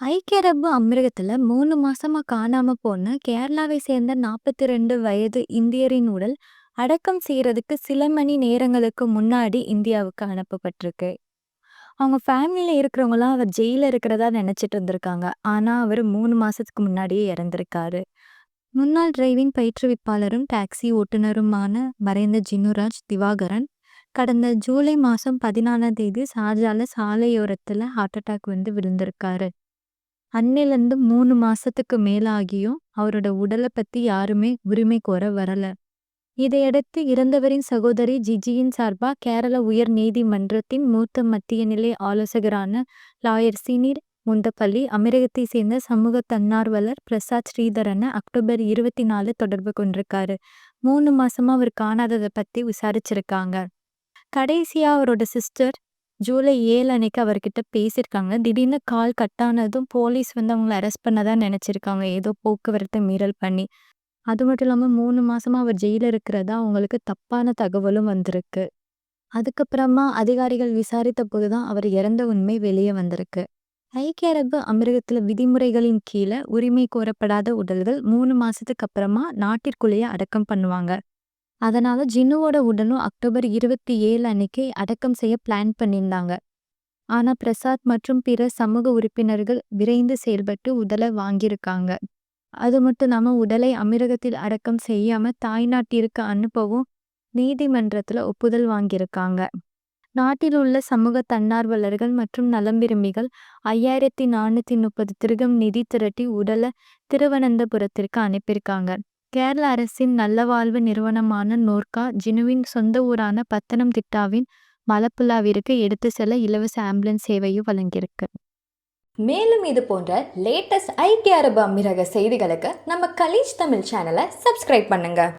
ஐக்கிய அரபு அமிரகத்துல மூணு மாசமா காணாம போன கேரளாவை சேர்ந்த 42 வயது இந்தியரின் உடல் அடக்கம் செய்யறதுக்கு சில மணி நேரங்களுக்கு முன்னாடி இந்தியாவுக்கு அனுப்பப்பட்டிருக்கு. அவங்க ஃபேமிலியில இருக்கிறவங்களாம் அவர் ஜெயில இருக்கிறதா நினைச்சிட்டு இருந்திருக்காங்க. ஆனா அவர் மூணு மாசத்துக்கு முன்னாடியே இறந்திருக்காரு. முன்னாள் டிரைவிங் பயிற்றுவிப்பாளரும் டாக்ஸி ஓட்டுநருமான மறைந்த ஜின்னுராஜ் திவாகரன் கடந்த ஜூலை மாசம் 14ஆம் தேதி சார்ஜால சாலையோரத்துல ஹார்ட் அட்டாக் வந்து விழுந்திருக்காரு. அன்னிலிருந்து மூணு மாசத்துக்கு மேலாகியும் அவரோட உடல பத்தி யாருமே உரிமை கோர வரல. இதையடுத்து இறந்தவரின் சகோதரி ஜிஜியின் சார்பா கேரள உயர் நீதிமன்றத்தின் மூத்த மத்திய நிலை ஆலோசகரான லாயர் சினீர் முந்தப்பள்ளி அமிரகத்தை சேர்ந்த சமூக தன்னார்வலர் பிரசாத் ஸ்ரீதரனை அக்டோபர் 24 தொடர்பு கொண்டிருக்காரு. மூணு மாசமா அவர் காணாதத பத்தி விசாரிச்சிருக்காங்க. கடைசியா அவரோட சிஸ்டர் ஜூலை ஏழு அன்னைக்கு அவர்கிட்ட பேசியிருக்காங்க. திடீர்னு கால் கட்டானதும் போலீஸ் வந்து அவங்கள அரெஸ்ட் பண்ணதா நினைச்சிருக்காங்க. ஏதோ போக்குவரத்தை மீறல் பண்ணி. அது மட்டும் இல்லாம மூணு மாசமா அவர் ஜெயிலில் இருக்கிறதா அவங்களுக்கு தப்பான தகவலும் வந்திருக்கு. அதுக்கப்புறமா அதிகாரிகள் விசாரித்த போது தான் அவர் இறந்த உண்மை வெளியே வந்திருக்கு. ஐக்கிய அரபு அமிரகத்தில் விதிமுறைகளின் கீழ உரிமை கோரப்படாத உடல்கள் மூணு மாசத்துக்கு அப்புறமா நாட்டிற்குள்ளேயே அடக்கம் பண்ணுவாங்க. அதனால ஜின்னுவோட உடலும் அக்டோபர் 27 அன்னைக்கு அடக்கம் செய்ய பிளான் பண்ணியிருந்தாங்க. ஆனா பிரசாத் மற்றும் பிற சமூக உறுப்பினர்கள் விரைந்து செயல்பட்டு உடலை வாங்கியிருக்காங்க. அது மட்டும் இல்லாம உடலை அமீரகத்தில் அடக்கம் செய்யாம தாய்நாட்டிற்கு அனுப்பவும் நீதிமன்றத்துல ஒப்புதல் வாங்கியிருக்காங்க. நாட்டில் உள்ள சமூக தன்னார்வலர்கள் மற்றும் நலம் விரும்பிகள் 5430 திர்கம் நிதி திரட்டி உடலை திருவனந்தபுரத்திற்கு அனுப்பியிருக்காங்க. கேரள அரசின் நல்லவாழ்வு நிறுவனமான நோர்கா ஜினுவின் சொந்த ஊரான பத்தனம்திட்டாவின் மலப்புலாவிற்கு எடுத்து செல்ல இலவச ஆம்புலன்ஸ் சேவையும் வழங்கியிருக்கு. மேலும் இது போன்ற லேட்டஸ்ட் ஐக்கிய அரபு அமீரக செய்திகளுக்கு நம்ம கலீஜ் தமிழ் சேனலை சப்ஸ்கிரைப் பண்ணுங்க